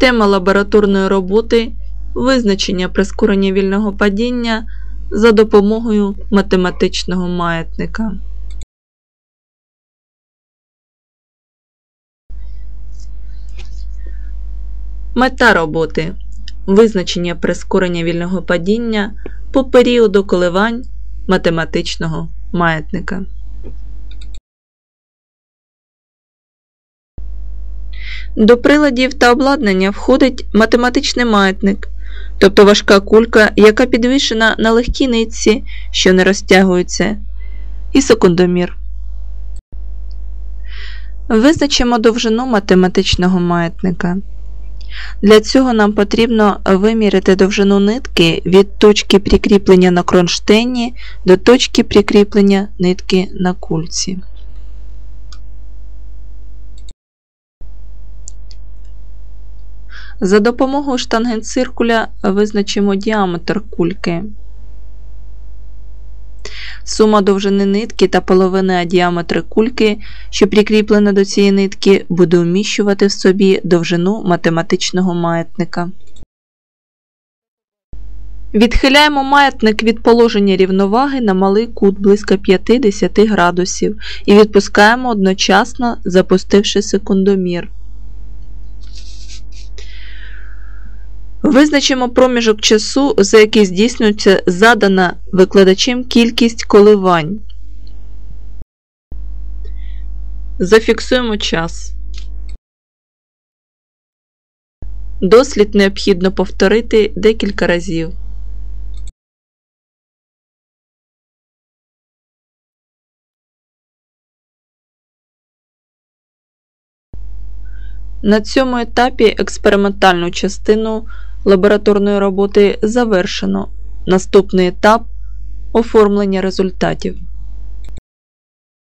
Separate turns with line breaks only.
Тема лабораторної роботи визначення прискорення вільного падіння за допомогою математичного маятника. Мета роботи визначення прискорення вільного падіння по періоду коливань математичного маятника. До приладів та обладнання входить математичний маятник, тобто важка кулька, яка підвішена на легкій нитці, що не розтягується, і секундомір. Визначимо довжину математичного маятника. Для цього нам потрібно виміряти довжину нитки від точки прикріплення на кронштейні до точки прикріплення нитки на кульці. За допомогою штангенциркуля визначимо діаметр кульки. Сума довжини нитки та половина діаметри кульки, що прикріплена до цієї нитки, буде вміщувати в собі довжину математичного маятника. Відхиляємо маятник від положення рівноваги на малий кут близько 50 градусів і відпускаємо одночасно, запустивши секундомір. Визначимо проміжок часу, за який здійснюється задана викладачем кількість коливань. Зафіксуємо час. Дослід необхідно повторити декілька разів. На цьому етапі експериментальну частину лабораторної роботи завершено. Наступний етап оформлення результатів.